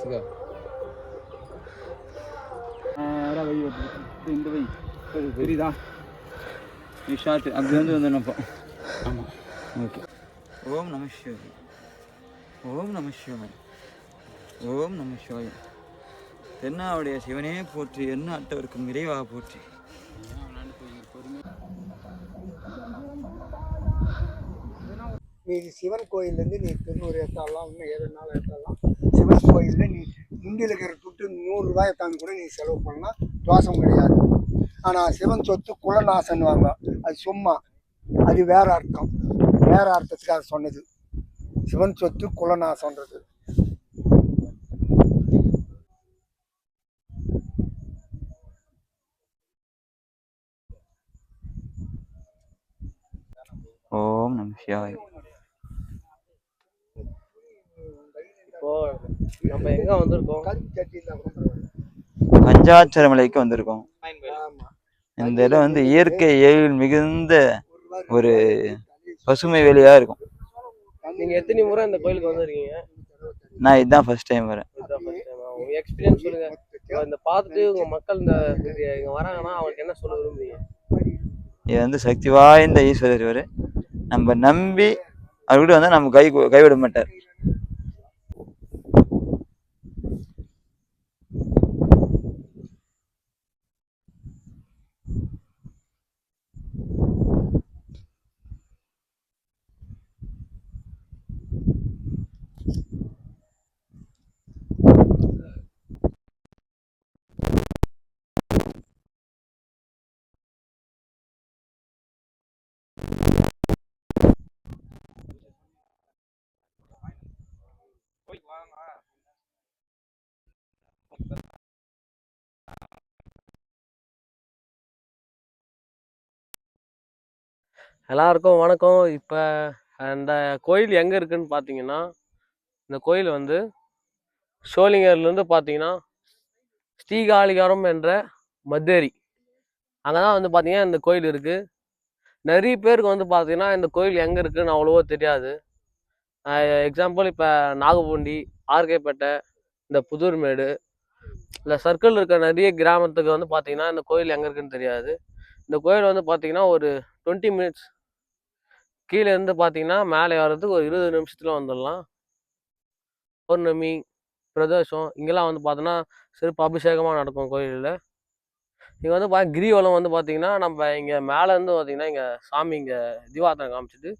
வச்சுக்கோ. நேராக வை வெட்டு. இது இந்த வை சரி தெரியுதா நீ ஷார்ட் அப்படி வந்து வந்துடணும்ப்பா ஆமாம் ஓகே. ஓம் நம சிவாய். ஓம் நம சிவாய். ஓம் நம சிவாய். தென்னாவுடைய சிவனே போற்றி என்ன அட்டவருக்கும் இறைவாக போற்றி. நீ சிவன் கோயிலேருந்து நீ திருநூறு ஏற்றாலாம் இன்னும் எது நாள் ஏற்றாலாம். கோயிலில் நீ முண்டியில் இருக்கிற துட்டு நூறுரூவாயை தாந்து கூட நீ செலவு பண்ணலாம். தோஷம் கிடையாது. ஆனால் சிவன் சொத்து குலநாசன்னுவாங்க. அது சும்மா. அது வேற அர்த்தம். வேற அர்த்தத்துக்கு அது சொன்னது. சிவன் சொத்து குலநாசன்றது. ஓம் நம சிவாய். இப்போ நம்ம எங்க வந்திருக்கோம்? கருப்பு சட்டி இருந்தால் கூட பரவாயில்ல. பஞ்சாட்சர மலைக்கு வந்திருக்கோம் இந்த இடம் வந்து இயற்கை எழில் மிகுந்த ஒரு பசுமை வெளியா இருக்கும். நீங்க எத்தனை முறை இந்த கோயிலுக்கு வந்திருக்கீங்க? நான் இதுதான் ஃபர்ஸ்ட் டைம் வரேன். எக்ஸ்பீரியன்ஸ் சொல்லுங்க. இந்த பார்த்துட்டு உங்க மக்கள் இந்த இங்க வராங்கன்னா அவங்களுக்கு என்ன சொல்ல விரும்புறீங்க? இது வந்து சக்தி வாய்ந்த ஈஸ்வரர் இவர். நம்ம நம்பி அவர் கூட வந்து நம்ம கை கைவிட மாட்டார். எல்லாருக்கும் வணக்கம். இப்போ அந்த கோயில் எங்கே இருக்குன்னு பார்த்தீங்கன்னா இந்த கோயில் வந்து சோழிங்கர்லேருந்து பார்த்தீங்கன்னா ஸ்ரீகாளிகாரம் என்ற மத்தேரி. அங்கே தான் வந்து பார்த்தீங்கன்னா இந்த கோயில் இருக்குது நிறைய பேருக்கு வந்து பார்த்தீங்கன்னா இந்த கோயில் எங்கே இருக்குன்னு அவ்வளோவா தெரியாது. எக்ஸாம்பிள் இப்போ நாகப்பூண்டி ஆர்கேப்பேட்டை இந்த புதூர்மேடு இந்த சர்க்கிள் இருக்க நிறைய கிராமத்துக்கு வந்து பார்த்தீங்கன்னா இந்த கோயில் எங்கே இருக்குன்னு தெரியாது. இந்த கோயில் வந்து பார்த்தீங்கன்னா ஒரு டுவெண்ட்டி மினிட்ஸ் கீழே இருந்து பார்த்தீங்கன்னா மேலே வர்றதுக்கு ஒரு இருபது நிமிஷத்தில் வந்துடலாம். பௌர்ணமி பிரதோஷம் இங்கெல்லாம் வந்து பார்த்தோன்னா சிறப்பு அபிஷேகமாக நடக்கும் கோயிலில் இங்கே வந்து பா கிரிவலம் வந்து பார்த்தீங்கன்னா நம்ம இங்கே மேலேருந்து பார்த்திங்கன்னா பார்த்தீங்கன்னா இங்கே சாமி இங்கே தீபாத்தனம் காமிச்சிட்டு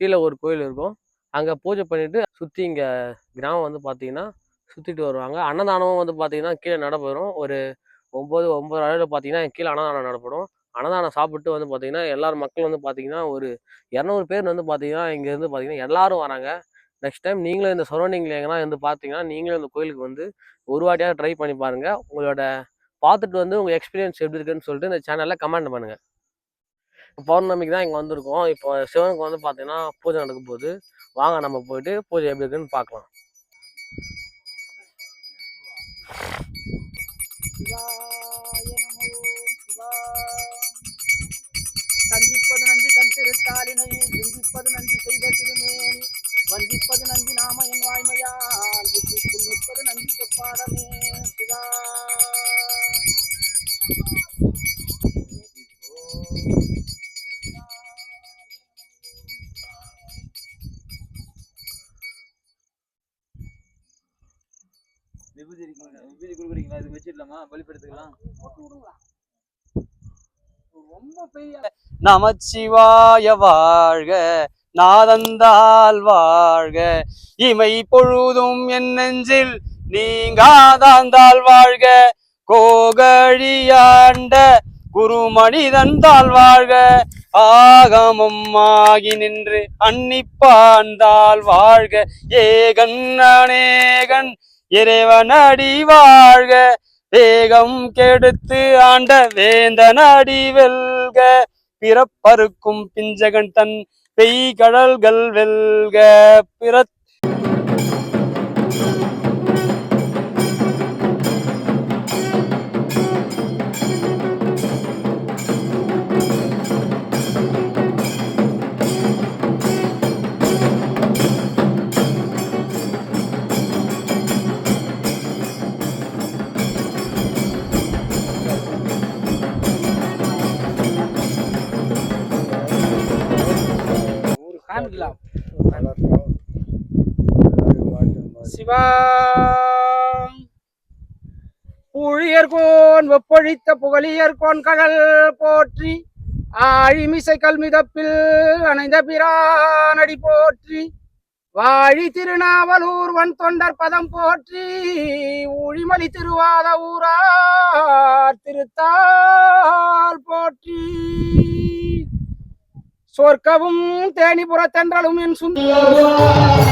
கீழே ஒரு கோயில் இருக்கும். அங்கே பூஜை பண்ணிவிட்டு சுற்றி இங்கே கிராமம் வந்து பார்த்தீங்கன்னா சுற்றிட்டு வருவாங்க. அன்னதானமும் வந்து பார்த்தீங்கன்னா கீழே நடைபெறும். ஒரு ஒம்பது ஒம்பது அளவில் பார்த்தீங்கன்னா கீழே அன்னதானம் நடப்படும் அன்னதானம் சாப்பிட்டு வந்து பார்த்தீங்கன்னா எல்லாரும் மக்கள் வந்து பார்த்தீங்கன்னா ஒரு இரநூறு பேர் வந்து பார்த்தீங்கன்னா இங்கேருந்து பார்த்தீங்கன்னா எல்லாரும் வராங்க. நெக்ஸ்ட் டைம் நீங்களும் இந்த சரௌண்டிங்கில் எங்கன்னா வந்து பார்த்தீங்கன்னா நீங்களும் இந்த கோயிலுக்கு வந்து ஒரு வாட்டியாக ட்ரை பண்ணி பாருங்கள் உங்களோட பார்த்துட்டு வந்து உங்கள் எக்ஸ்பீரியன்ஸ் எப்படி இருக்குன்னு சொல்லிட்டு இந்த சேனலில் கமெண்ட் பண்ணுங்கள் இப்போ பௌர்ணமிக்கு தான் இங்கே வந்திருக்கோம். இப்போ சிவனுக்கு வந்து பார்த்தீங்கன்னா பூஜை நடக்க போகுது. வாங்க நம்ம போயிட்டு பூஜை எப்படி இருக்குன்னு பார்க்கலாம் சந்திப்பது நன்றி சிந்திப்பது நன்றி செய்த திருமேனி வந்திப்பது நன்றி நாம என் வாய்மையால் புத்திக்குள் நிற்பது நன்றி பொற்பாதமே சிவா விபூதி இருக்கீங்களா விபூதி கொடுக்குறீங்களா? இது வச்சிடலாமா? பலிப்படுத்துக்கலாம் ரொம்ப பெரிய நமச்சிவாய வாழ்க நாதந்தால் வாழ்க. இமை பொழுதும் என் நெஞ்சில் நீங்காதாந்தால் வாழ்க. கோகழியாண்ட குருமணிதந்தால் வாழ்க. ஆகமம் ஆகி நின்று அன்னிப்பாந்தால் வாழ்க. ஏகன் அநேகன் இறைவனடி வாழ்க. வேகம் கெடுத்து ஆண்ட வேந்த நாடி வெல்க. பிறப்பருக்கும் பிஞ்சகன் தன் பெய்கடல்கள் வெல்க. பிற ஆரம்பிக்கலாம் நல்லா இருக்கும் சிவா புழியர்கோன் வெப்பொழித்த புகழியர்கோன் கடல் போற்றி ஆழிமிசை கல்மிதப்பில் அணைந்த பிரானடி போற்றி வாழி திருநாவலூர் வன் தொண்டர் பதம் போற்றி ஊழிமலி திருவாத ஊரா திருத்தால் போற்றி. சொர்க்கவும் தேனிபுற தென்றலும் என் சுந்தர்